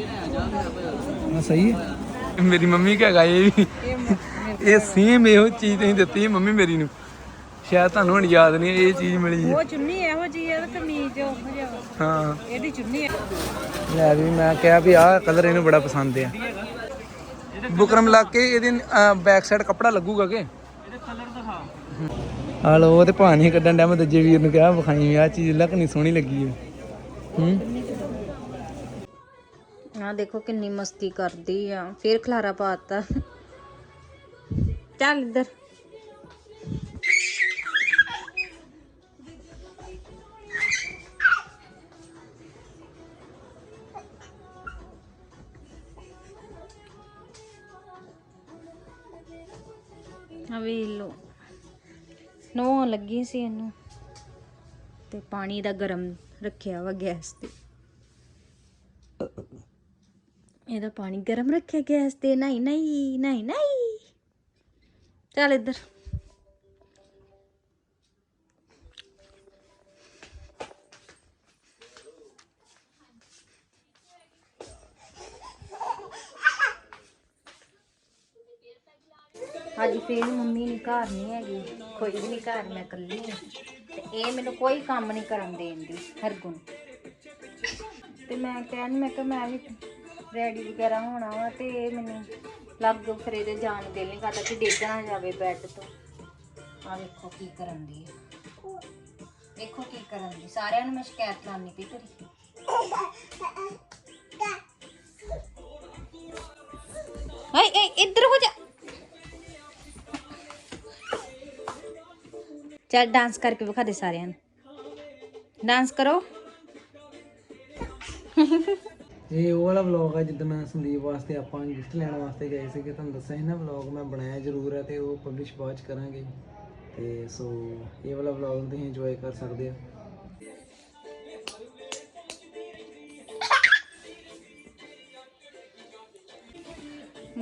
ਹਾਂ ਸਹੀ ਹੈ। ਮੇਰੀ ਮੰਮੀ ਕਹੇਗਾ ਇਹ ਵੀ ਇਹ ਸੇਮ ਇਹੋ ਚੀਜ਼ ਤੁਸੀਂ ਦਿੱਤੀ ਸੀ ਮੰਮੀ ਮੇਰੀ ਨੂੰ। ਸ਼ਾਇਦ ਤੁਹਾਨੂੰ ਹੁਣ ਯਾਦ ਨਹੀਂ ਇਹ ਚੀਜ਼ ਮਿਲੀ ਹੈ ਉਹ ਚੁੰਨੀ ਇਹੋ ਜੀ ਹੈ ਤੇ ਕਮੀਜ਼ ਉਹ ਜਿਹਾ। ਵਾ। ਹਾਂ। ਇਹਦੀ ਚੁੰਨੀ ਹੈ। ਲੈ ਵੀ ਮੈਂ ਕਿਹਾ ਵੀ ਆਹ ਕਲਰ ਇਹਨੂੰ ਬੜਾ ਪਸੰਦ ਆ। ਬੁਕਰਮ ਲਾ ਕੇ ਇਹਦੇ ਬੈਕ ਸਾਈਡ ਕੱਪੜਾ ਲੱਗੂਗਾ ਕਿ? ਇਹਦੇ ਕਲਰ ਦਿਖਾ ਆ ਲੋ ਉਹ ਤੇ ਭਾਂ ਨਹੀਂ ਕੱਢਣ ਡਿਆ ਮੈਂ ਦੂਜੇ ਵੀਰ ਨੂੰ ਕਿਹਾ ਵਿਖਾਈ ਆ ਚੀਜ਼ ਲੱਕ ਨਹੀਂ ਸੋਹਣੀ ਲੱਗੀ ਹੈ। ਹੂੰ? ਆ, ਦੇਖੋ ਕਿੰਨੀ ਮਸਤੀ ਕਰਦੀ ਆ। ਫੇਰ ਖਲਾਰਾ ਪਾਤਾ ਚੱਲ ਇੱਧਰ। ਆ ਲੋ ਨੋ ਲੱਗੀ ਸੀ ਇਹਨੂੰ। ਤੇ ਪਾਣੀ ਦਾ ਗਰਮ ਰੱਖਿਆ ਵਾ ਗੈਸ ਤੇ। ਇਹਦਾ ਪਾਣੀ ਗਰਮ ਰੱਖਿਆ ਗੈਸ ਤੇ, ਨਹੀਂ ਨਹੀਂ ਨਹੀਂ ਨਹੀਂ। ਚੱਲ ਇੱਧਰ। ਅੱਜ ਫੇਰ ਮੰਮੀ ਨਹੀਂ ਘਰ ਨਹੀਂ ਹੈਗੀ, ਕੋਈ ਵੀ ਨਹੀਂ ਘਰ, ਮੈਂ ਇਕੱਲੀ ਹਾਂ ਤੇ ਇਹ ਮੈਨੂੰ ਕੋਈ ਕੰਮ ਨਹੀਂ ਕਰਨ ਦੇਂਦੀ ਹਰਗੁਣ। ਤੇ ਮੈਂ ਕਹਿਣ ਮੈਂ ਕਿ ਮੈਂ ਵੀ ਰੈਡੀ ਵਗੈਰਾ ਹੋਣਾ ਵਾ ਤੇ ਮੈਨੂੰ ਲੱਗ ਫਿਰ ਇਹਦੇ ਜਾਣ ਨੂੰ ਨਹੀਂ ਕਰਦਾ ਕਿ ਡਿੱਗ ਨਾ ਜਾਵੇ ਬੈੱਡ ਤੋਂ। ਆ ਵੇਖੋ ਕੀ ਕਰਨ ਦੀ ਹੈ ਕੀ ਕਰਨ ਦੀ ਸਾਰਿਆਂ ਨੂੰ ਮੈਂ ਸ਼ਿਕਾਇਤ ਲਾਉਣੀ ਪਈ ਤੇਰੀ। ਹਾਏ ਏ ਇੱਧਰ ਹੋ ਜਾ। ਚੱਲ ਡਾਂਸ ਕਰਕੇ ਵਿਖਾ ਦੇ ਸਾਰਿਆਂ ਨੂੰ। ਡਾਂਸ ਕਰੋ। ਇਹ ਉਹ ਵਾਲਾ ਵਲੌਗ ਆ ਜਿੱਦਾਂ ਮੈਂ ਸੰਦੀਪ ਵਾਸਤੇ ਆਪਾਂ ਗਿਫਟ ਲੈਣ ਵਾਸਤੇ ਗਏ ਸੀਗੇ, ਤੁਹਾਨੂੰ ਦੱਸਿਆ ਸੀ ਨਾ ਵਲੌਗ ਮੈਂ ਬਣਾਇਆ ਜ਼ਰੂਰ ਹੈ ਤੇ ਉਹ ਪਬਲਿਸ਼ ਬਾਅਦ ਚ ਕਰਾਂਗੇ। ਤੇ ਸੋ ਇਹ ਵਾਲਾ ਵਲੌਗ ਤੁਸੀਂ ਇੰਜੋਏ ਕਰ ਸਕਦੇ ਹੋ।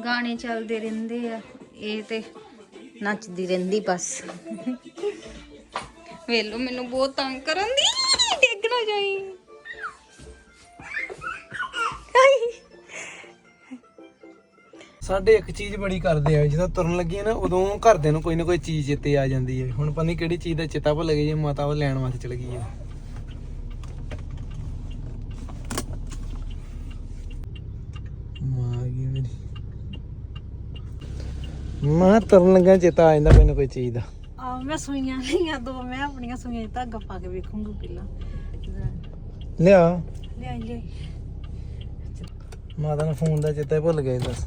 ਗਾਣੇ ਚੱਲਦੇ ਰਹਿੰਦੇ ਆ, ਇਹ ਤੇ ਨੱਚਦੀ ਰਹਿੰਦੀ ਬਸ। ਵੇਲੋ ਮੈਨੂੰ ਬਹੁਤ ਤੰਗ ਕਰਨ ਦੀ, ਡਿੱਗ ਜਾਈ। ਸਾਡੇ ਇੱਕ ਚੀਜ਼ ਬੜੀ ਕਰਦੇ ਆ ਜਦੋਂ ਤੁਰਨ ਲੱਗੇ ਨਾ ਉਦੋਂ ਘਰਦਿਆਂ ਨੂੰ ਕੋਈ ਨਾ ਕੋਈ ਚੀਜ਼ ਚੇਤੇ ਆ ਜਾਂਦੀ ਹੈ ਹੁਣ ਪਤਾ ਨਹੀਂ ਕਿਹੜੀ ਚੀਜ਼ ਦਾ ਚੇਤਾ ਭੁੱਲ ਗਈ ਜੇ ਮਾਤਾ ਉਹ ਲੈਣ ਵਾਸਤੇ ਚਲ ਗਈ ਹੈ ਮਾਂ ਤੁਰਨ ਲੱਗਾ ਚੇਤਾ ਆ ਜਾਂਦਾ ਕੋਈ ਨਾ ਕੋਈ ਚੀਜ਼ ਦਾ। ਆ ਮੈਂ ਸੂਈਆਂ ਲਈਆਂ ਦੋ ਮੈਂ ਆਪਣੀਆਂ ਸੂਈਆਂ ਧਾਗਾ ਪਾ ਕੇ ਵੇਖੂੰਗੀ ਪਹਿਲਾਂ। ਲਿਆ। ਲਿਆਈ ਲਿਆਈ। ਮਾਤਾ ਨੂੰ ਫੋਨ ਦਾ ਚੇਤਾ ਹੀ ਭੁੱਲ ਗਿਆ ਦੱਸ।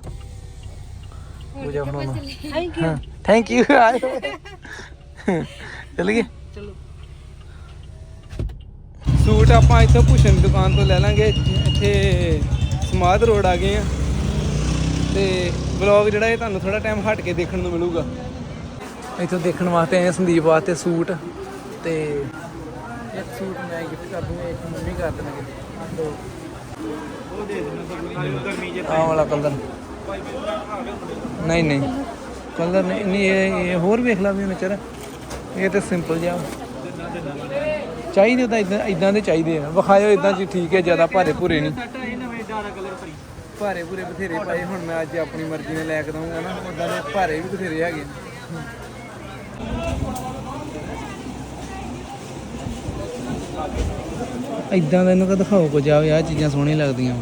ਪੂਜਾ ਬਣਾਉਣਾ। ਥੈਂਕ ਹਾਂ ਥੈਂਕ ਯੂ ਚਲ ਗਏ ਚਲੋ। ਸੂਟ ਆਪਾਂ ਇੱਥੋਂ ਭੂਸ਼ਣ ਦੁਕਾਨ ਤੋਂ ਲੈ ਲਾਂਗੇ। ਇੱਥੇ ਸਮਾਧ ਰੋਡ ਆ ਗਏ ਆ। ਤੇ ਵਲੌਗ ਜਿਹੜਾ ਇਹ ਤੁਹਾਨੂੰ ਥੋੜਾ ਟਾਈਮ ਹਟ ਕੇ ਦੇਖਣ ਨੂੰ ਮਿਲੂਗਾ। ਇੱਥੋਂ ਦੇਖਣ ਵਾਸਤੇ ਆਏ ਸੰਦੀਪ ਵਾਸਤੇ ਸੂਟ। ਤੇ ਇੱਕ ਸੂਟ ਮੈਂ ਗਿਫਟ ਕਰ ਦੂੰਗਾ ਇੱਕ ਮੰਮੀ ਕਰ ਦੇਣਗੇ ਦੋ ਉਹ ਦੇ ਦੇਣਾ ਗਰਮੀ ਜੇ ਆਹ ਵਾਲਾ ਕਲਰ। ਨਹੀਂ ਨਹੀਂ। ਕਲਰ ਨਹੀਂ ਨਹੀਂ, ਇਹ ਇਹ ਹੋਰ ਵੇਖ ਲਾ ਵੀ ਨਚਰ ਇਹ ਤੇ ਸਿੰਪਲ ਜਿਹਾ। ਚਾਹੀਦੇ ਤਾਂ ਇਦਾਂ ਇਦਾਂ ਦੇ ਚਾਹੀਦੇ ਆ। ਵਿਖਾਇਓ ਇਦਾਂ ਜੀ, ਠੀਕ ਹੈ, ਜ਼ਿਆਦਾ ਭਾਰੇ ਭੂਰੇ ਨਹੀਂ। ਭਾਰੇ ਭੂਰੇ ਬਥੇਰੇ ਪਾਏ। ਹੁਣ ਮੈਂ ਅੱਜ ਆਪਣੀ ਮਰਜ਼ੀ ਨਾਲ ਲੈ ਕੇ ਦਊਂਗਾ ਨਾ। ਉਦਾਂ ਦੇ ਭਾਰੇ ਵੀ ਬਥੇਰੇ ਹੈਗੇ। ਇਦਾਂ ਦਾ ਇਹਨੂੰ ਕਹ ਦਿਖਾਓ ਕੁਝ ਆ ਆਹ ਚੀਜ਼ਾਂ ਸੋਹਣੀਆਂ ਲੱਗਦੀਆਂ।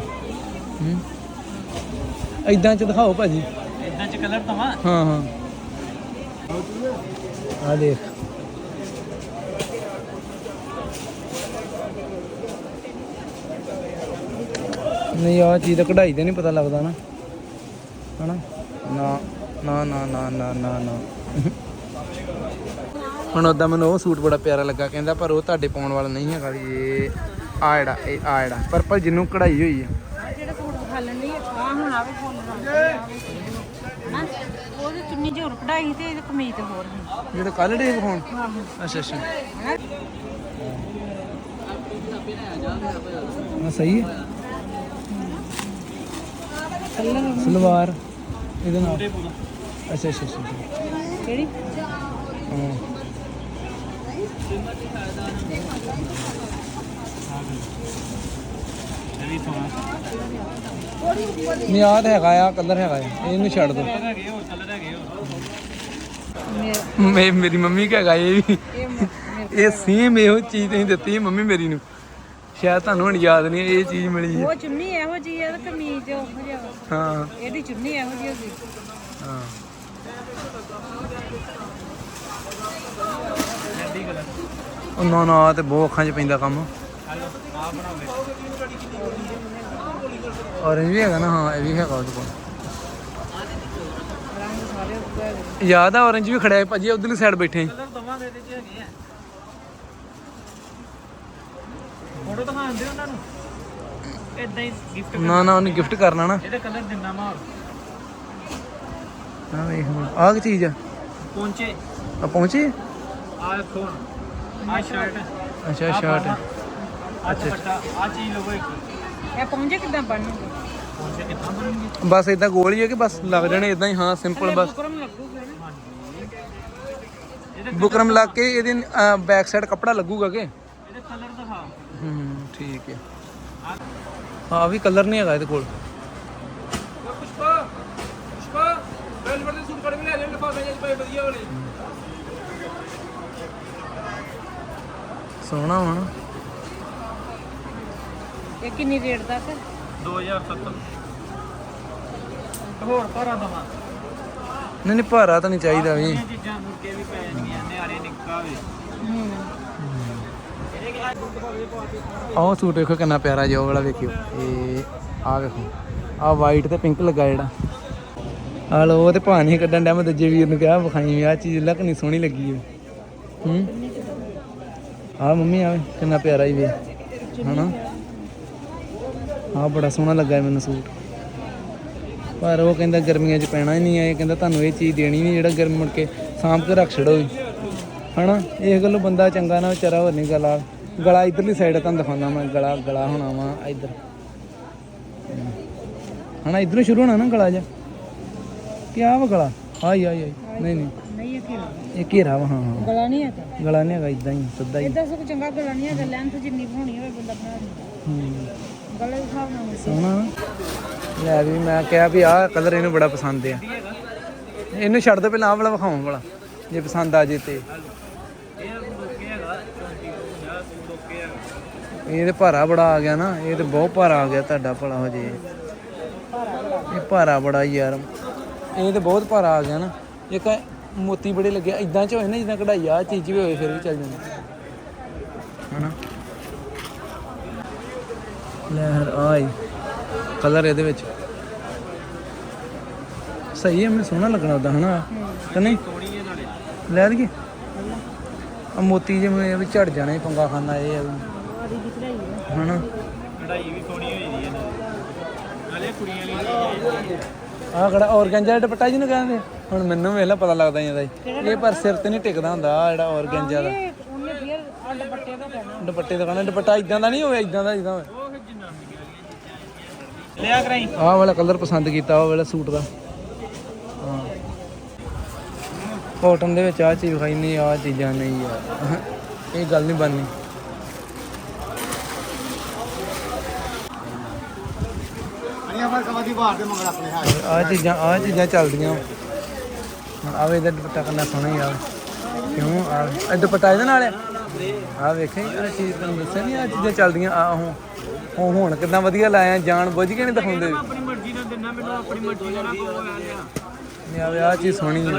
ਹੂੰ? ਇਦਾਂ ਚ ਦਿਖਾਓ ਭਾਜੀ। ਇਦਾਂ ਚ ਕਲਰ ਤਵਾ ਹਾਂ ਹਾਂ। ਆ ਦੇਖ। ਨਹੀਂ ਆ ਚੀਜ਼ ਕਢਾਈ ਦੇ ਨਹੀਂ ਪਤਾ ਲੱਗਦਾ ਨਾ। ਹਨਾ? ਨਾ ਨਾ ਨਾ ਨਾ ਨਾ ਨਾ। ਹੁਣ ਉਦਾਂ ਮੈਨੂੰ ਉਹ ਸੂਟ ਬੜਾ ਪਿਆਰਾ ਲੱਗਾ ਕਹਿੰਦਾ ਪਰ ਉਹ ਤੁਹਾਡੇ ਪਾਉਣ ਵਾਲਾ ਨਹੀਂ ਹੈਗਾ ਵੀ ਇਹ ਆ ਜਿਹੜਾ ਇਹ ਆ ਜਿਹੜਾ। ਪਰਪਲ ਜਿਹਨੂੰ ਕਢਾਈ ਹੋਈ ਆ। ਜਿਹੜਾ ਸੂਟ ਵਿਖਾ ਲੈਣੀ ਆ ਹੁਣ ਆਵੇ ਫੁੱਲ ਨਾ ਉਹਦੇ ਚੁੰਨੀ ਜਿਹੀ ਹੋਰ ਕਢਾਈ ਤੇ ਇਹਦੇ ਕਮੀਜ਼ ਤੇ ਹੋਰ ਜਿਹੜਾ ਕੱਲ ਡੇ ਵਿਖਾਉਣ ਅੱਛਾ ਅੱਛਾ। ਹਾਂ ਸਹੀ ਹੈ ਸਲਵਾਰ ਇਹਦੇ ਨਾਲ। ਅੱਛਾ ਅੱਛਾ। ਕਿਹੜੀ? ਹਾਂ। ਇਹ ਵੀ ਸੋਹਣਾ ਹੈਗਾ ਆ ਕਲਰ ਹੈਗਾ ਆ। ਇਹਨੂੰ ਛੱਡ ਦੋ। ਹੈਗੇ ਕਲਰ ਹੈਗੇ ਮੈਂ ਮੇਰੀ ਮੰਮੀ ਕਹੇਗਾ ਇਹ ਵੀ। ਇਹ ਸੇਮ ਇਹੋ ਚੀਜ਼ ਤੁਸੀਂ ਦਿੱਤੀ ਸੀ ਮੰਮੀ ਮੇਰੀ ਨੂੰ। ਸ਼ਾਇਦ ਤੁਹਾਨੂੰ ਹੁਣ ਯਾਦ ਨਹੀਂ ਇਹ ਚੀਜ਼ ਮਿਲੀ ਹੈ ਉਹ ਚੁੰਨੀ ਇਹੋ ਜੀ ਆ ਤੇ ਕਮੀਜ਼ ਉਹ ਜਿਹਾ। ਵਾ। ਹਾਂ। ਇਹਦੀ ਚੁੰਨੀ ਇਹੋ ਜੀ ਹੋਗੀ ਹਾਂ। ਕਲਰ? ਉਹ ਨਾ ਨਾ ਤੇ ਬਹੁਤ ਅੱਖਾਂ 'ਚ ਪੈਂਦਾ ਕੰਮ। ਆ ਬਣਾਵੇ ਔਰੰਜ ਵੀ ਹੈਗਾ ਨਾ ਹਾਂ ਇਹ ਵੀ ਹੈਗਾ ਉਹਦੇ ਕੋਲ। ਯਾਦ ਆ ਔਰੰਜ ਵੀ ਖੜਿਆ ਭਾਜੀ ਉਧਰਲੀ ਸਾਈਡ ਬੈਠੇ ਸੀ। ਕਲਰ ਦਵਾਂਗੇ ਇਹਦੇ ਚ ਹੈਗੇ ਆ। ਫੋਟੋ ਉਹਨਾਂ ਨੂੰ? ਇਦਾਂ ਹੀ ਗਿਫਟ ਨਾ ਨਾ ਉਹਨੇ ਗਿਫਟ ਕਰਨਾ ਨਾ। ਇਹਦੇ ਕਲਰ ਦਿੰਦਾ ਮੈਂ ਹੋਰ ਹਾਂ ਵੇਖ ਹੁਣ ਆਹ ਕੀ ਚੀਜ਼ ਆ? ਪਹੁੰਚੇ ਆ ਪਹੁੰਚੀ ਆ ਆ ਸ਼ਰਟ ਅੱਛਾ ਸ਼ਰਟ ਆ ਆ ਚੀਜ਼ ਲਵੋ ਇੱਕ। ਇਹ ਪਹੁੰਚੇ ਕਿਦਾਂ ਬਣਨਗੇ? ਪਹੁੰਚੇ ਕਿੱਦਾਂ ਬਣਨਗੇ? ਬਸ ਇਦਾਂ ਗੋਲ ਹੀ ਹੈ ਕਿ ਬਸ ਲੱਗ ਜਾਣੇ ਇਦਾਂ ਹੀ ਹਾਂ ਸਿੰਪਲ ਬਸ। ਬੁਕਰਮ ਲੱਗੂਗਾ ਨਾ। ਇਹਦੇ ਬੁਕਰਮ ਲਾ ਕੇ ਇਹਦੇ ਬੈਕ ਸਾਈਡ ਕੱਪੜਾ ਲੱਗੂਗਾ ਕਿ? ਇਹਦੇ ਕਲਰ ਦਿਖਾ। ਹੂੰ ਠੀਕ ਹੈ। ਹਾਂ ਵੀ ਕਲਰ ਨਹੀਂ ਹੈਗਾ ਇਹਦੇ ਕੋਲ। ਪੁਸ਼ਪਾ ਪੁਸ਼ਪਾ ਵੈਲਵਟ ਦੇ ਸੂਟ ਕੜੇ ਲੈ ਲੈ ਲਫਾਫੇ ਜਿਹੇ ਪਏ ਵਧੀਆ ਵਾਲੇ। ਸੋਹਣਾ ਵਾ। ਨਾ ਇਹ ਕਿੰਨੀ ਰੇਟ ਦਾ ਤੇ 2070 ਹੋਰ ਭਾਰਾ ਦਵਾ। ਨਹੀਂ ਨਹੀਂ ਭਾਰਾ ਤਾਂ ਨਹੀਂ ਚਾਹੀਦਾ ਵੀ। ਇਹ ਚੀਜ਼ਾਂ ਮੁਰਕੇ ਵੀ ਪੈ ਜਾਂਦੀਆਂ ਨਿਆਰੇ ਨਿੱਕਾ ਵੇ। ਹੂੰ। ਆਹ ਸੂਟ ਵੇਖੋ ਕਿੰਨਾ ਪਿਆਰਾ ਜਿਹਾ ਉਹ ਵਾਲਾ ਵੇਖਿਓ। ਇਹ ਆਹ ਵੇਖੋ। ਆਹ ਵਾਈਟ ਤੇ ਪਿੰਕ ਲੱਗਾ ਜਿਹੜਾ। ਆਹ ਲੋ ਉਹ ਤੇ ਨਹੀਂ ਕੱਢਣ ਡਿਆ ਮੈਂ ਦੂਜੇ ਵੀਰ ਨੂੰ ਕਿਹਾ ਵਿਖਾਈ ਆ ਚੀਜ਼ ਲੱਕ ਨਹੀਂ ਸੋਹਣੀ ਲੱਗੀ ਓ ਹੂੰ? ਆਹ ਮੰਮੀ, ਆ ਕਿੰਨਾ ਪਿਆਰਾ ਹੀ ਵੇ ਹਨਾ? ਆਹ ਬੜਾ ਸੋਹਣਾ ਲੱਗਾ ਮੈਨੂੰ ਸੂਟ। ਪਰ ਉਹ ਕਹਿੰਦਾ ਗਰਮੀਆਂ 'ਚ ਪੈਣਾ ਹੀ ਨਹੀਂ ਆ ਇਹ ਕਹਿੰਦਾ ਤੁਹਾਨੂੰ ਇਹ ਚੀਜ਼ ਦੇਣੀ ਨਹੀਂ, ਜਿਹੜਾ ਗਰਮ ਮੁੜ ਕੇ ਸਾਂਭ ਕੇ ਰੱਖ ਛੜੋ ਵੀ ਹਨਾ? ਇਹ ਗੱਲੋਂ ਬੰਦਾ ਚੰਗਾ ਨਾ ਵਿਚਾਰਾ ਹੋਰ ਨਹੀਂ ਗਲਾ। ਗਲਾ ਇਧਰਲੀ ਸਾਈਡ ਤੁਹਾਨੂੰ ਦਿਖਾਉਂਦਾ ਮੈਂ। ਗਲਾ ਗਲਾ ਹੋਣਾ ਵਾ ਇਧਰ। ਹਨਾ? ਇਧਰੋਂ ਸ਼ੁਰੂ ਹੋਣਾ ਨਾ ਗਲਾ ਜਾ ਕੀ ਆ ਵਾ ਗਲਾ? ਆਈ ਆਈ ਆਈ। ਨਹੀਂ ਨਹੀਂ। ਇਹ ਘੇਰਾ ਵਾ ਹਾਂ ਹਾਂ। ਗਲਾ ਨਹੀਂ ਹੈਗਾ? ਗਲਾ ਨਹੀਂ ਹੈਗਾ ਇਦਾਂ ਹੀ ਸਿੱਧਾ ਹੀ। ਇਦਾਂ ਸਭ ਚੰਗਾ ਗਲਾ ਨਹੀਂ ਹੈਗਾ ਲੈਂਥ ਜਿੰਨੀ ਹੋਣੀ ਹੋਵੇ ਬੰਦਾ ਬਣਾ ਦਿੰਦਾ। ਹੂੰ। ਗਲੇ ਦੇ ਹਿਸਾਬ ਨਾਲ ਮਿਲ ਸੋਹਣਾ ਨਾ। ਲੈ ਵੀ ਮੈਂ ਕਿਹਾ ਵੀ ਆਹ ਕਲਰ ਇਹਨੂੰ ਬੜਾ ਪਸੰਦ ਆ। ਇਹਨੂੰ ਛੱਡ ਦੋ ਪਹਿਲਾਂ ਆਹ ਵਾਲਾ ਵਿਖਾਉਂ ਵਾਲਾ। ਜੇ ਪਸੰਦ ਆ ਜੇ ਤੇ। ਇਹ ਮੁਰਕੇ ਹੈਗਾ 34 50 ਸੂਟ ਓਕੇ ਹੈਗਾ ਇਹ ਤੇ ਭਾਰਾ ਬੜਾ ਆ ਗਿਆ ਨਾ ਇਹ ਤੇ ਬਹੁਤ ਭਾਰਾ ਆ ਗਿਆ ਤੁਹਾਡਾ ਭਲਾ ਹੋ ਜੇ ਇਹ ਭਾਰਾ ਬੜਾ ਯਾਰ। ਇਹ ਤੇ ਬਹੁਤ ਭਾਰਾ ਆ ਗਿਆ ਨਾ। ਇੱਕ ਮੋਤੀ ਬੜੇ ਲੱਗਿਆ ਇਦਾਂ ਚ ਹੋਏ ਨਾ, ਜਿੱਦਾਂ ਕਢਾਈ ਆ ਚੀਜ਼ ਵੀ ਹੋਏ, ਫਿਰ ਵੀ ਚੱਲ ਜਾਂਦੀ। ਹਨਾ? ਲੈ ਹਰ ਆਈ। ਕਲਰ ਇਹਦੇ ਵਿੱਚ। ਸਹੀ ਹੈ ਮੈਨੂੰ ਸੋਹਣਾ ਲੱਗਣਾ ਉਦਾਂ ਹਨਾ? ਕਿ ਨਹੀਂ? ਲੈ ਲਈਏ ਆ ਮੋਤੀ ਜਿਵੇਂ ਵੀ ਝੜ ਜਾਣਾ ਹੀ ਪੰਗਾ ਖਾਨਾ ਇਹ ਆ ਵੀ। ਆਦੀ ਦੀ ਕਢਾਈ ਹੈ ਹਨਾ? ਕਢਾਈ ਵੀ ਸੋਹਣੀ ਹੋਈ ਦੀ ਹੈ ਨਾਲੇ ਕੁੜੀਆਂ ਲਈ ਆਹ ਕਿਹੜਾ, ਔਰਗੈਂਜਾ ਦੁਪੱਟਾ ਜਿਹਨੂੰ ਕਹਿੰਦੇ ਹੁਣ ਮੈਨੂੰ ਵੇਖ ਲਾ ਪਤਾ ਲੱਗਦਾ ਜਾਂਦਾ ਇਹ ਪਰ ਸਿਰ ਤੇ ਨਹੀਂ ਟਿਕਦਾ ਹੁੰਦਾ ਜਿਹੜਾ ਔਰਗੈਂਜਾ ਦਾ। ਇਹ ਉਹਨੇ ਫੇਰ ਆ ਦੁਪੱਟੇ ਦਾ ਕਹਿਣਾ ਦੁਪੱਟੇ ਦਾ ਕਹਿੰਦਾ ਦੁਪੱਟਾ ਇਦਾਂ ਦਾ ਨਹੀਂ ਹੋਵੇ ਇਦਾਂ ਦਾ ਜਿੱਦਾਂ ਹੋਵੇ ਲਿਆ ਕਰਾਈ। ਆਹ ਵਾਲਾ ਕਲਰ ਪਸੰਦ ਕੀਤਾ ਉਹ ਵਾਲਾ ਸੂਟ ਦਾ। ਹਾਂ। ਕਾਟਨ ਦੇ ਵਿੱਚ ਆਹ ਚੀਜ਼ ਵਿਖਾਈ ਨਹੀਂ ਆਹ ਚੀਜ਼ਾਂ ਨਹੀਂ ਯਾਰ ਇਹ ਗੱਲ ਨਹੀਂ ਬਣਨੀ। ਆਹ ਚੀਜ਼ਾਂ ਆਹ ਚੀਜ਼ਾਂ ਚੱਲਦੀਆਂ। ਆਵੇ ਇਹਦਾ ਦੁਪੱਟਾ ਕਿੰਨਾ ਸੋਹਣਾ ਹੀ ਆ ਕਿਉਂ? ਆ ਇਹ ਦੁਪੱਟਾ ਇਹਦੇ ਨਾਲ ਆ ਆ ਵੇਖੇ ਇਹ ਚੀਜ਼ ਤੁਹਾਨੂੰ ਦੱਸਿਆ ਨਹੀਂ ਆ ਚੀਜ਼ਾਂ ਚੱਲਦੀਆਂ ਆ ਹੁਣ ਹੁਣ ਹੁਣ ਕਿੰਨਾ ਵਧੀਆ ਲਾਇਆ ਜਾਣ ਬੁੱਝ ਕੇ ਨਹੀਂ ਦਿਖਾਉਂਦੇ। ਆਪਣੀ ਮਰਜ਼ੀ ਨਾਲ ਦਿੰਦਾ ਮੈਨੂੰ ਆਪਣੀ ਮਰਜ਼ੀ ਨਾਲ ਨਾ ਕੋ ਆ ਲਿਆ ਨਹੀਂ ਆਵੇ ਆ ਚੀਜ਼ ਸੋਹਣੀ ਹੈ।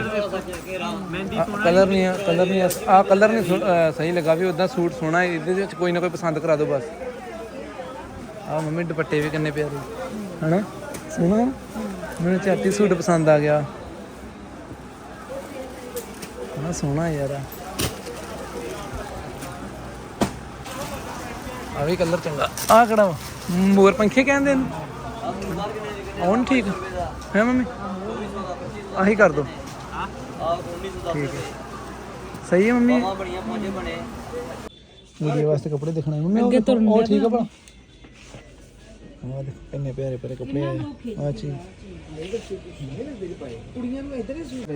ਕਲਰ ਨਹੀਂ ਆ ਕਲਰ ਨਹੀਂ ਆ ਕਲਰ ਨਹੀਂ ਸਹੀ ਲੱਗਾ ਵੀ ਉਦਾਂ ਸੂਟ ਸੋਹਣਾ ਇਹਦੇ ਵਿੱਚ ਕੋਈ ਨਾ ਕੋਈ ਪਸੰਦ ਕਰਾ ਦਿਓ ਬਸ। ਆ ਮੰਮੀ ਦੁਪੱਟੇ ਵੀ ਕਿੰਨੇ ਪਿਆਰੇ। ਹਨਾ? ਸੋਹਣਾ ਮੈਨੂੰ ਚਾਟੀ ਸੂਟ ਪਸੰਦ ਆ ਗਿਆ। ਹਨਾ ਸੋਹਣਾ ਯਾਰ ਆ। ਆ ਵੀ ਕਲਰ ਚੰਗਾ। ਆ ਕਿਹੜਾ? ਮੋਰ ਪੰਖੇ ਕਹਿੰਦੇ ਨੇ। ਆਉਣ ਠੀਕ ਹੈ ਮੰਮੀ? ਆਹੀ ਕਰ ਦੋ। ਠੀਕ ਹੈ ਸਹੀ ਹੈ ਮੰਮੀ? ਵੀਡੀਓ ਵਾਸਤੇ ਕੱਪੜੇ ਦੇਖਣਾ ਮੰਮੀ ਉਹ ਠੀਕ ਹੈ ਭਲਾ। ਆਹ ਦੇਖੋ ਪਿਆਰੇ ਪਿਆਰੇ ਕੱਪੜੇ ਆ। ਚੀਜ਼।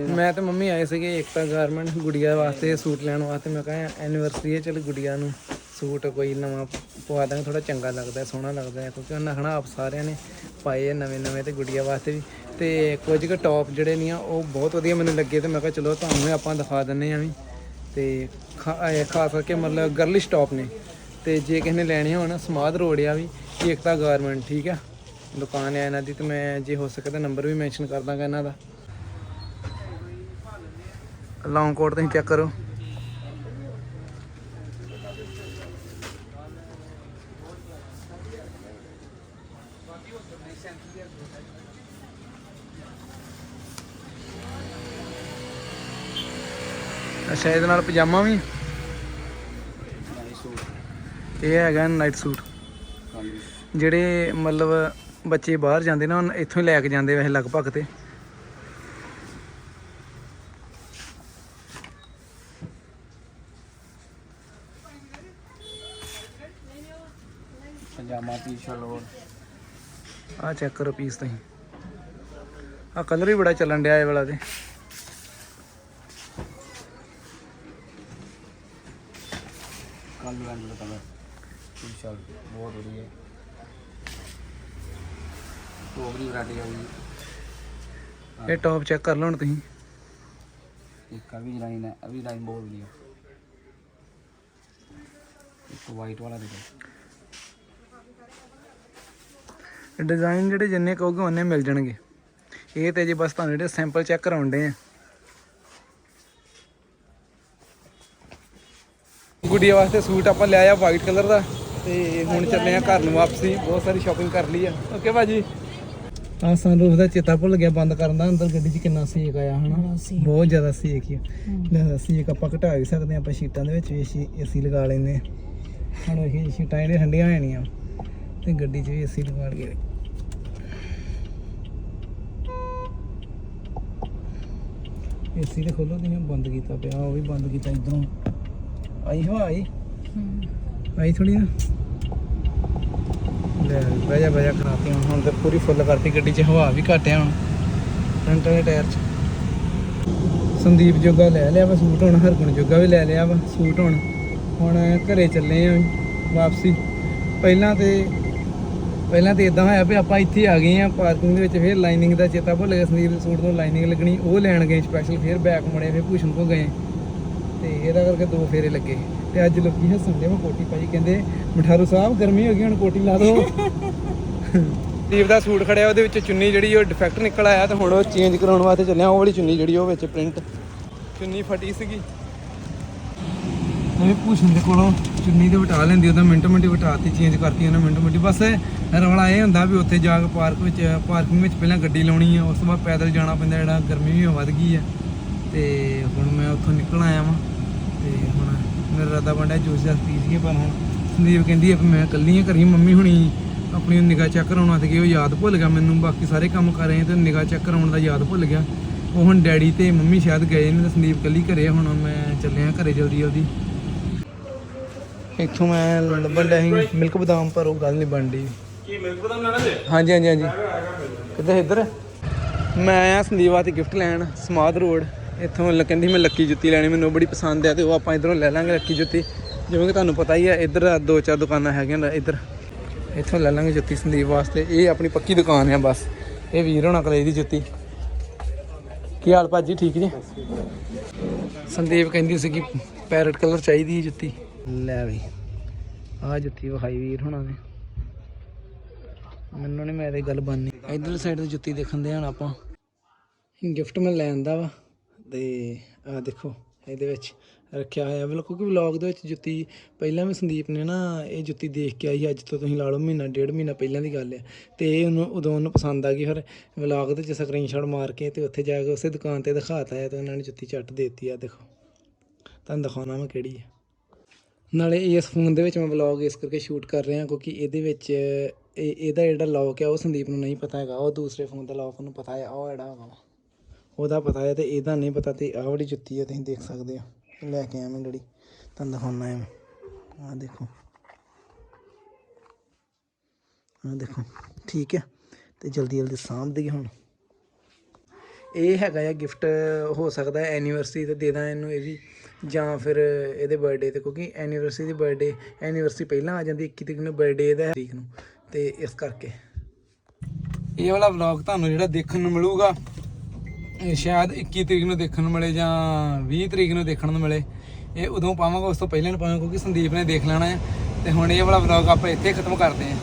ਮੈਂ ਤੇ ਮੰਮੀ ਆਏ ਸੀਗੇ ਏਕਤਾ ਗਾਰਮੈਂਟ ਗੁੜੀਆ ਵਾਸਤੇ ਸੂਟ ਲੈਣ ਵਾਸਤੇ। ਮੈਂ ਕਿਹਾ ਐਨੀਵਰਸਰੀ ਹੈ, ਚਲ ਗੁੜੀਆ ਨੂੰ ਸੂਟ ਕੋਈ ਨਵਾਂ ਪਵਾ ਦਾਂਗੇ ਥੋੜਾ ਚੰਗਾ ਲੱਗਦਾ ਸੋਹਣਾ ਲੱਗਦਾ ਕਿਉਂਕਿ ਉਹਨਾਂ ਹਨਾ ਆਪ ਸਾਰਿਆਂ ਨੇ ਪਾਏ ਆ ਨਵੇਂ ਨਵੇਂ ਤੇ ਗੁੜੀਆ ਵਾਸਤੇ ਵੀ। ਤੇ ਕੁਝ ਕੁ ਟੌਪ ਜਿਹੜੇ ਨਹੀਂ ਆ, ਉਹ ਬਹੁਤ ਵਧੀਆ ਮੈਨੂੰ ਲੱਗੇ ਤੇ ਮੈਂ ਕਿਹਾ ਚਲੋ ਤੁਹਾਨੂੰ ਆਪਾਂ ਦਿਖਾ ਦਿੰਨੇ ਆ ਵੀ। ਤੇ ਖਾ- ਖਾਸ ਕਰਕੇ ਮਤਲਬ ਗਰਲਿਸ਼ ਟੌਪ ਨੇ। ਤੇ ਜੇ ਕਿਸੇ ਨੇ ਲੈਣੇ ਹੋਣ ਸਮਾਧ ਰੋੜਿਆ ਵੀ ਏਕਤਾ ਗਾਰਮੈਂਟ, ਠੀਕ ਆ? ਦੁਕਾਨ ਹੈ ਇਹਨਾਂ ਦੀ ਤੇ ਮੈਂ ਜੇ ਹੋ ਸਕੇ ਤਾਂ ਨੰਬਰ ਵੀ ਮੈਂਸ਼ਨ ਕਰ ਦਾਂਗਾ ਇਹਨਾਂ ਦਾ। ਲੌਂਗ ਕੋਟ ਤੁਸੀਂ ਚੈੱਕ ਕਰੋ। ਅੱਛਾ ਇਹਦੇ ਨਾਲ ਪਜਾਮਾ ਵੀ? ਇਹ ਹੈਗਾ ਨਾਈਟ ਸੂਟ ਜਿਹੜੇ ਮਤਲਬ ਬੱਚੇ ਬਾਹਰ ਜਾਂਦੇ ਨਾ ਇੱਥੋਂ ਹੀ ਲੈ ਕੇ ਜਾਂਦੇ ਵੈਸੇ ਲਗਭਗ ਤੇ। ਪਜਾਮਾ ਟੀ-ਸ਼ਰਟ ਆਹ ਚੈੱਕ ਕਰੋ ਪੀਸ ਤੁਸੀਂ। ਆਹ ਕਲਰ ਵੀ ਬੜਾ ਚੱਲਣ ਡਿਆ ਇਹ ਵਾਲਾ ਤੇ ਕਾਲੂ ਰੰਗ ਦਾ ਕਲਰ ਟੀ-ਸ਼ਰਟ ਬਹੁਤ ਵਧੀਆ ਟੋਬਰੀ ਵਰਾਇਟੀ ਆ ਗਈ ਇਹ ਟੌਪ ਚੈੱਕ ਕਰ ਲਓ ਹੁਣ ਤੁਸੀਂ। ਇੱਕ ਆ ਵੀ ਲਾਈਨ ਹੈ ਆ ਵੀ ਲਾਈਨ ਬਹੁਤ ਵਧੀਆ। ਇੱਕ ਵਾਈਟ ਵਾਲਾ ਦੇਖੋ। ਡਿਜ਼ਾਈਨ ਜਿਹੜੇ ਜਿੰਨੇ ਕਹੋਗੇ ਉਹਨੇ ਮਿਲ ਜਾਣਗੇ। ਇਹ ਤੇ ਜੀ ਬਸ ਤੁਹਾਨੂੰ ਜਿਹੜੇ ਸੈਂਪਲ ਚੈੱਕ ਕਰਾਉਂਦੇ ਆ। ਗੁੜੀਆ ਵਾਸਤੇ ਸੂਟ ਆਪਾਂ ਲਿਆ ਆ ਵਾਈਟ ਕਲਰ ਦਾ ਤੇ ਹੁਣ ਚੱਲੇ ਆ ਘਰ ਨੂੰ ਵਾਪਸੀ। ਬਹੁਤ ਸਾਰੀ ਸ਼ਾਪਿੰਗ ਕਰ ਲਈ ਆ। ਓਕੇ ਭਾਜੀ। ਆ ਸਨਰੂਫ ਦਾ ਚੇਤਾ ਭੁੱਲ ਗਿਆ ਬੰਦ ਕਰਨ ਦਾ ਅੰਦਰ ਗੱਡੀ 'ਚ ਕਿੰਨਾ ਸੇਕ ਆਇਆ ਹਨਾ? ਬਹੁਤ ਜ਼ਿਆਦਾ ਸੇਕ ਹੀ ਲੈ ਸੇਕ ਆਪਾਂ ਘਟਾ ਵੀ ਸਕਦੇ ਆਪਾਂ ਸ਼ੀਟਾਂ ਦੇ ਵਿੱਚ ਵੀ ਏਸੀ ਏਸੀ ਲਗਾ ਲੈਂਦੇ ਹੁਣ ਇਹ ਸ਼ੀਟਾਂ ਜਿਹੜੀਆਂ ਠੰਡੀਆਂ ਹੋ ਜਾਣੀਆਂ ਤੇ ਗੱਡੀ 'ਚ ਵੀ ਏਸੀ ਲਗਾ ਲਈਏ। ਏਸੀ ਤੇ ਖੋਲੋ ਤੁਸੀਂ ਬੰਦ ਕੀਤਾ ਪਿਆ ਉਹ ਵੀ ਬੰਦ ਕੀਤਾ ਇਧਰੋਂ। ਆਈ ਹਵਾ ਆਈ? ਆਈ ਥੋੜੀ ਨਾ ਬਹਿ ਜਾ ਬਹਿ ਜਾ ਖਰਾਤੀ ਹੁਣ ਹੁਣ ਤੇ ਪੂਰੀ ਫੁੱਲ ਕਰਤੀ, ਗੱਡੀ 'ਚ ਹਵਾ ਵੀ ਘੱਟ ਆ ਹੁਣ। ਫਰੰਟ ਵਾਲੇ ਟਾਇਰ 'ਚ। ਸੰਦੀਪ ਜੋਗਾ ਲੈ ਲਿਆ ਵਾ ਸੂਟ ਹੁਣ, ਹਰਗੁਣ ਜੋਗਾ ਵੀ ਲੈ ਲਿਆ ਵਾ ਸੂਟ ਹੁਣ। ਹੁਣ ਘਰੇ ਚੱਲੇ ਆ ਵਾਪਸੀ। ਪਹਿਲਾਂ ਤੇ ਪਹਿਲਾਂ ਤੇ ਇਦਾਂ ਹੋਇਆ ਵੀ ਆਪਾਂ ਇੱਥੇ ਆ ਗਏ ਆ, ਪਾਰਕਿੰਗ ਦੇ ਵਿੱਚ ਫਿਰ ਲਾਈਨਿੰਗ ਦਾ ਚੇਤਾ ਭੁੱਲ ਗਿਆ ਸੰਦੀਪ ਸੂਟ ਤੋਂ ਲਾਈਨਿੰਗ ਲੱਗਣੀ, ਉਹ ਲੈਣ ਗਏ ਸਪੈਸ਼ਲ ਫਿਰ ਬੈਕ ਮੁੜੇ, ਫਿਰ ਭੂਸ਼ਣ ਕੋ ਗਏ। ਤੇ ਇਹਦਾ ਕਰਕੇ ਦੋ ਫੇਰੇ ਲੱਗੇ। ਤੇ ਅੱਜ ਲੋਕੀ ਹੱਸਣ ਦੇ ਮੈਂ ਕੋਟੀ ਪਾਈ ਕਹਿੰਦੇ ਮਠਾਰੂ ਸਾਹਿਬ ਗਰਮੀ ਹੋ ਗਈ ਹੁਣ ਕੋਟੀ ਲਾ ਦਿਓ। ਦੀਪ ਦਾ ਸੂਟ ਖੜਿਆ ਉਹਦੇ ਵਿੱਚ ਚੁੰਨੀ ਜਿਹੜੀ ਉਹ ਡਿਫੈਕਟ ਨਿਕਲ ਆਇਆ ਤੇ ਹੁਣ ਉਹ ਚੇਂਜ ਕਰਾਉਣ ਵਾਸਤੇ ਚੱਲਿਆ ਉਹ ਵਾਲੀ ਚੁੰਨੀ ਜਿਹੜੀ ਉਹ ਵਿੱਚ ਪ੍ਰਿੰਟ ਚੁੰਨੀ ਫਟੀ ਸੀਗੀ। ਇਹ ਭੂਸ਼ਣ ਦੇ ਕੋਲੋਂ ਚੁੰਨੀ ਤੇ ਵਟਾ ਲੈਂਦੀ ਉਹਦਾ ਮਿੰਟੋ ਮਿੰਟੀ ਵਟਾਤੀ ਚੇਂਜ ਕਰਤੀ ਉਹਨੇ ਮਿੰਟੋ ਮਿੰਟੀ ਬਸ ਰੌਲਾ ਇਹ ਹੁੰਦਾ ਵੀ ਉੱਥੇ ਜਾ ਕੇ ਪਾਰਕ ਵਿੱਚ ਪਾਰਕਿੰਗ ਵਿੱਚ ਪਹਿਲਾਂ ਗੱਡੀ ਲਾਉਣੀ ਆ ਉਸ ਤੋਂ ਬਾਅਦ ਪੈਦਲ ਜਾਣਾ ਪੈਂਦਾ ਜਿਹੜਾ ਗਰਮੀ ਵੀ ਵੱਧ ਗਈ ਆ। ਤੇ ਹੁਣ ਮੈਂ ਉੱਥੋਂ ਨਿਕਲ ਆਇਆ ਵਾਂ ਤੇ ਹੁਣ ਮੇਰਾ ਰਾਦਾ ਬੰਦਾ ਜੂਸ ਜਸ ਪੀ ਸੀਗੇ ਪਰ ਹੁਣ ਸੰਦੀਪ ਕਹਿੰਦੀ ਆ ਮੈਂ ਇਕੱਲੀ ਆ ਘਰੀ ਮੰਮੀ ਹੁਣੀ ਆਪਣੀ ਨਿਗਾਹ ਚੈੱਕ ਕਰਾਉਣਾ ਤੇ ਉਹ ਯਾਦ ਭੁੱਲ ਗਿਆ ਮੈਨੂੰ ਬਾਕੀ ਸਾਰੇ ਕੰਮ ਕਰ ਰਹੇ ਤੇ ਨਿਗਾਹ ਚੈੱਕ ਕਰਾਉਣ ਦਾ ਯਾਦ ਭੁੱਲ ਗਿਆ। ਉਹ ਹੁਣ ਡੈਡੀ ਤੇ ਮੰਮੀ ਸ਼ਾਇਦ ਗਏ ਨੇ ਤੇ ਸੰਦੀਪ ਇਕੱਲੀ ਘਰੇ ਆ, ਹੁਣ ਮੈਂ ਚੱਲਿਆ ਘਰੇ ਜਲਦੀ ਜਲਦੀ। ਇੱਥੋਂ ਮੈਂ ਲੱਭਣ ਡਿਆ ਸੀ ਮਿਲਕ ਬਦਾਮ ਪਰ ਉਹ ਗੱਲ ਨਹੀਂ ਬਣਦੀ ਕੀ ਮਿਲਕ ਬਦਾਮ ਲੈਣਾ ਜੇ? ਹਾਂਜੀ ਹਾਂਜੀ ਹਾਂਜੀ। ਕਿੱਧਰ ਇੱਧਰ? ਮੈਂ ਆਇਆ ਸੰਦੀਪ ਵਾਸਤੇ ਗਿਫਟ ਲੈਣ ਸਮਾਧ ਰੋਡ। ਇੱਥੋਂ ਲ- ਕਹਿੰਦੀ ਮੈਂ ਲੱਕੀ ਜੁੱਤੀ ਲੈਣੀ ਮੈਨੂੰ ਬੜੀ ਪਸੰਦ ਆ ਤੇ ਉਹ ਆਪਾਂ ਇਧਰੋਂ ਲੈ ਲਾਂਗੇ ਲੱਕੀ ਜੁੱਤੀ। ਜਿਵੇਂ ਕਿ ਤੁਹਾਨੂੰ ਪਤਾ ਹੀ ਆ ਇੱਧਰ ਦੋ ਚਾਰ ਦੁਕਾਨਾਂ ਹੈਗੀਆਂ ਨੇ ਇੱਧਰ। ਇੱਥੋਂ ਲੈ ਲਾਂਗੇ ਜੁੱਤੀ ਸੰਦੀਪ ਵਾਸਤੇ। ਇਹ ਆਪਣੀ ਪੱਕੀ ਦੁਕਾਨ ਆ ਬਸ। ਇਹ ਵੀਰ ਹੋਣਾ ਕੋਲ ਇਹਦੀ ਜੁੱਤੀ। ਕੀ ਹਾਲ ਭਾਜੀ ਠੀਕ ਜੀ? ਸੰਦੀਪ ਕਹਿੰਦੀ ਸੀ ਕਿ ਪੈਰਟ ਕਲਰ ਚਾਹੀਦੀ ਹੈ ਜੁੱਤੀ। ਲੈ ਵੀ ਆ ਜੁੱਤੀ ਵਿਖਾਈ ਵੀਰ ਹੋਣਾ ਨੇ। ਮੈਨੂੰ ਨਹੀਂ ਮੈਂ ਇਹਦੀ ਗੱਲ ਬੰਨੀ ਇਧਰ ਸਾਈਡ ਤੇ ਜੁੱਤੀ ਦੇਖਣ ਦੇ ਹਣ ਆਪਾਂ। ਗਿਫਟ ਮੈਂ ਲੈ ਆਂਦਾ ਵਾ। ਤੇ ਆ ਦੇਖੋ, ਇਹਦੇ ਵਿੱਚ ਰੱਖਿਆ ਹੋਇਆ। ਬਿਲਕੁਲ ਕਿਉਂਕਿ ਵਲੌਗ ਦੇ ਵਿੱਚ ਜੁੱਤੀ, ਪਹਿਲਾਂ ਵੀ ਸੰਦੀਪ ਨੇ ਨਾ ਇਹ ਜੁੱਤੀ ਦੇਖ ਕੇ ਆਈ, ਅੱਜ ਤੋਂ ਤੁਸੀਂ ਲਾ ਲਓ ਮਹੀਨਾ, ਡੇਢ ਮਹੀਨਾ ਪਹਿਲਾਂ ਦੀ ਗੱਲ ਹੈ ਤੇ ਇਹ ਉਹਨੂੰ, ਉਦੋਂ ਉਹਨੂੰ ਪਸੰਦ ਆ ਗਈ। ਫਿਰ ਵਲੌਗ ਦੇ ਵਿੱਚ ਸਕਰੀਨਸ਼ਾਟ ਮਾਰ ਕੇ ਤੇ ਉੱਥੇ ਜਾ ਕੇ ਉਸੇ ਦੁਕਾਨ ਤੇ ਦਿਖਾਤਾ ਹੈ ਤੇ ਉਹਨਾਂ ਨੇ ਜੁੱਤੀ ਚੱਟ ਦੇਤੀ ਆ। ਦੇਖੋ, ਤੁਹਾਨੂੰ ਦਿਖਾਉਣਾ ਮੈਂ ਕਿਹੜੀ ਹੈ ਨਾਲੇ ਇਸ ਫੋਨ ਦੇ ਵਿੱਚ ਮੈਂ ਵਲੌਗ ਇਸ ਕਰਕੇ ਸ਼ੂਟ ਕਰ ਰਿਹਾ ਕਿਉਂਕਿ ਇਹਦੇ ਵਿੱਚ ਇਹ, ਇਹਦਾ ਜਿਹੜਾ ਲੌਕ ਹੈ ਉਹ ਸੰਦੀਪ ਨੂੰ ਨਹੀਂ ਪਤਾ ਹੈਗਾ। ਉਹ ਦੂਸਰੇ ਫੋਨ ਦਾ ਲੌਕ ਉਹਨੂੰ ਪਤਾ ਹੈ ਉਹ ਜਿਹੜਾ ਹੈਗਾ ਵਾ। ਉਹਦਾ ਪਤਾ ਹੈ ਅਤੇ ਇਹਦਾ ਨਹੀਂ ਪਤਾ ਅਤੇ ਆਹ ਵਾਲੀ ਜੁੱਤੀ ਹੈ ਤੁਸੀਂ ਦੇਖ ਸਕਦੇ ਹੋ। ਲੈ ਕੇ ਆਇਆ ਮੈਂ ਜਿਹੜੀ ਤੁਹਾਨੂੰ ਦਿਖਾਉਣਾ ਹੈ ਆਹ ਦੇਖੋ। ਆ ਦੇਖੋ, ਠੀਕ ਹੈ ਤੇ ਜਲਦੀ ਜਲਦੀ ਸਾਂਭ ਦਈਏ ਹੁਣ। ਇਹ ਹੈਗਾ ਆ ਗਿਫਟ ਹੋ ਸਕਦਾ ਐਨੀਵਰਸਰੀ ਤੇ ਦੇ ਦਾਂ ਇਹਨੂੰ ਇਹ ਵੀ। ਜਾਂ ਫਿਰ ਇਹਦੇ ਬਰਥਡੇ ਤੇ, ਕਿਉਂਕਿ ਐਨੀਵਰਸਰੀ ਦੀ ਬਰਥਡੇ ਐਨੀਵਰਸਰੀ ਪਹਿਲਾਂ ਆ ਜਾਂਦੀ 21 ਤਰੀਕ ਨੂੰ ਬਰਥਡੇ ਇਹਦਾ ਤਰੀਕ ਨੂੰ। ਤੇ ਇਸ ਕਰਕੇ। ਇਹ ਵਾਲਾ ਵਲੌਗ ਤੁਹਾਨੂੰ ਜਿਹੜਾ ਦੇਖਣ ਨੂੰ ਮਿਲੂਗਾ ਸ਼ਾਇਦ 21 ਤਰੀਕ ਨੂੰ ਦੇਖਣ ਨੂੰ ਮਿਲੇ ਜਾਂ 20 ਤਰੀਕ ਨੂੰ ਦੇਖਣ ਨੂੰ ਮਿਲੇ। ਇਹ ਉਦੋਂ ਪਾਵਾਂਗਾ, ਉਸ ਤੋਂ ਪਹਿਲਾਂ ਨਹੀਂ ਪਾਵਾਂਗਾ, ਕਿਉਂਕਿ ਸੰਦੀਪ ਨੇ ਦੇਖ ਲੈਣਾ ਹੈ। ਤੇ ਹੁਣ ਇਹ ਵਾਲਾ ਵਲੌਗ ਆਪਾਂ ਇੱਥੇ ਖਤਮ ਕਰਦੇ ਹਾਂ।